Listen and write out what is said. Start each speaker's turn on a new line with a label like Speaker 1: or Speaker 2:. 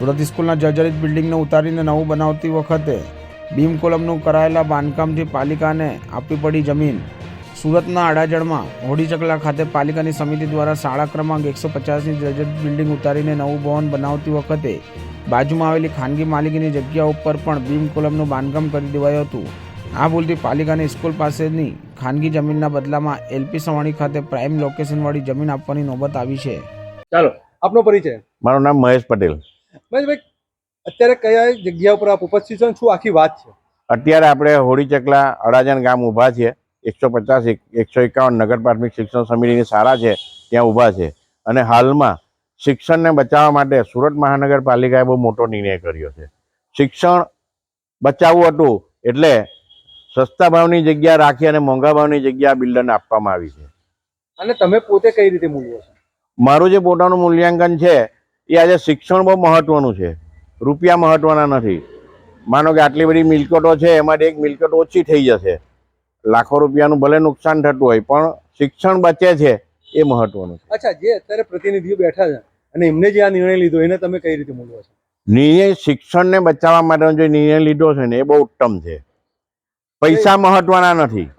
Speaker 1: સુરત સ્કૂલના જર્જરિત બિલ્ડિંગને ઉતારીને નવું બનાવતી વખતે બીમ કોલમનું કરાયેલા બાંધકામથી પાલિકાને આપવી પડી જમીન. સુરતના અડાજણમાં હોડીચકલા ખાતે પાલિકાની સમિતિ દ્વારા શાળા ક્રમાંક એકસો પચાસની જર્જરિત બિલ્ડિંગ ઉતારીને નવું ભવન બનાવતી વખતે બાજુમાં આવેલી ખાનગી માલિકીની જગ્યા ઉપર પણ બીમ કોલમનું બાંધકામ કરી દેવાયું હતું. આ ભૂલથી પાલિકાને સ્કૂલ પાસેની ખાનગી જમીનના બદલામાં એલપી સવાણી ખાતે પ્રાઇમ લોકેશનવાળી જમીન આપવાની નોબત આવી છે.
Speaker 2: ચાલો આપનો પરિચય.
Speaker 3: મારું નામ મહેશ પટેલ.
Speaker 2: મહેશભાઈ અત્યારે કયા જગ્યા ઉપર આપ ઉપસ્થિત છો શું આખી વાત છે?
Speaker 3: અત્યારે આપણે હોળી ચકલા અડાજણ ગામ ઊભા છે. એકસો પચાસ એકસો એકાવન નગર પ્રાથમિક શિક્ષણ સમિતિની શાળા છે ત્યાં ઊભા છે. અને હાલમાં શિક્ષણને બચાવવા માટે સુરત મહાનગરપાલિકાએ બહુ મોટો નિર્ણય કર્યો છે. શિક્ષણ બચાવવું હતું એટલે સસ્તા ભાવની જગ્યા રાખી અને મોંઘા ભાવની જગ્યા બિલ્ડરને આપવામાં આવી છે.
Speaker 2: અને તમે પોતે કઈ રીતે મૂલ્યો છો?
Speaker 3: મારું જે પોતાનું મૂલ્યાંકન છે એ આજે શિક્ષણ બહુ મહત્વનું છે. રૂપિયા મહત્વના નથી. માનો કે આટલી બધી મિલકતો છે એમાંથી એક મિલકત ઓછી થઈ જશે. લાખો રૂપિયાનું ભલે નુકસાન થતું હોય પણ શિક્ષણ બચે છે એ મહત્વનું છે.
Speaker 2: અચ્છા જે અત્યારે પ્રતિનિધિઓ બેઠા છે અને એમને જે આ નિર્ણય લીધો એને તમે કઈ રીતે મૂલવો છો?
Speaker 3: નિર્ણય શિક્ષણને બચાવવા માટેનો જે નિર્ણય લીધો છે ને એ બહુ ઉત્તમ છે. પૈસા મહત્વના નથી.